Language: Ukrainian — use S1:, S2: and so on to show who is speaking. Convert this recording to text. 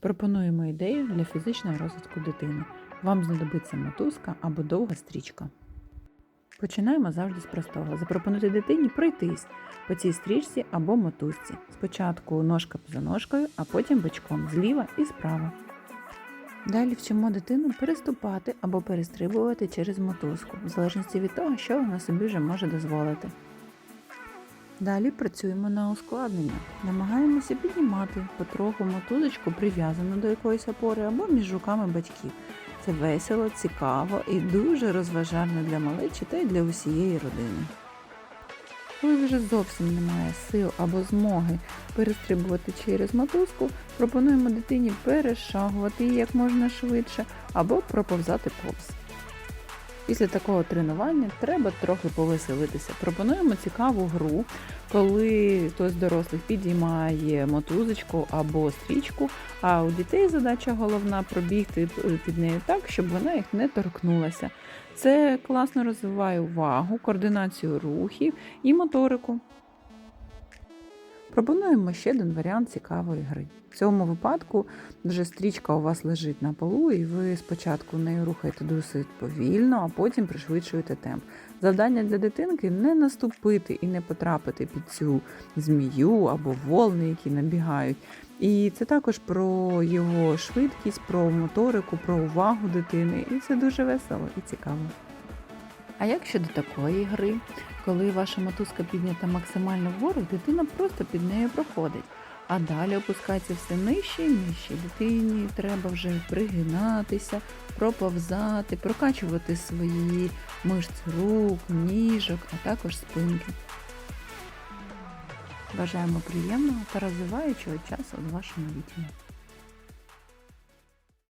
S1: Пропонуємо ідею для фізичного розвитку дитини. Вам знадобиться мотузка або довга стрічка. Починаємо завжди з простого. Запропонуйте дитині пройтись по цій стрічці або мотузці. Спочатку ножка за ножкою, а потім бочком зліва і справа. Далі вчимо дитину переступати або перестрибувати через мотузку, в залежності від того, що вона собі вже може дозволити. Далі працюємо на ускладнення. Намагаємося піднімати потроху мотузочку, прив'язану до якоїсь опори або між руками батьків. Це весело, цікаво і дуже розважально для малечі та й для усієї родини. Коли вже зовсім немає сил або змоги перестрибувати через мотузку, пропонуємо дитині перешагувати її як можна швидше або проповзати повз. Після такого тренування треба трохи повеселитися. Пропонуємо цікаву гру, коли хтось з дорослих підіймає мотузочку або стрічку, а у дітей задача головна пробігти під нею так, щоб вона їх не торкнулася. Це класно розвиває увагу, координацію рухів і моторику. Пропонуємо ще один варіант цікавої гри. В цьому випадку вже стрічка у вас лежить на полу, і ви спочатку нею рухаєте досить повільно, а потім пришвидшуєте темп. Завдання для дитинки не наступити і не потрапити під цю змію або волни, які набігають. І це також про його швидкість, про моторику, про увагу дитини. І це дуже весело і цікаво. А як щодо такої гри, коли ваша мотузка піднята максимально вгору, дитина просто під нею проходить, а далі опускається все нижче і нижче. Дитині треба вже пригинатися, проповзати, прокачувати свої мишці рук, ніжок, а також спинки. Бажаємо приємного та розвиваючого часу з вашими дітьми.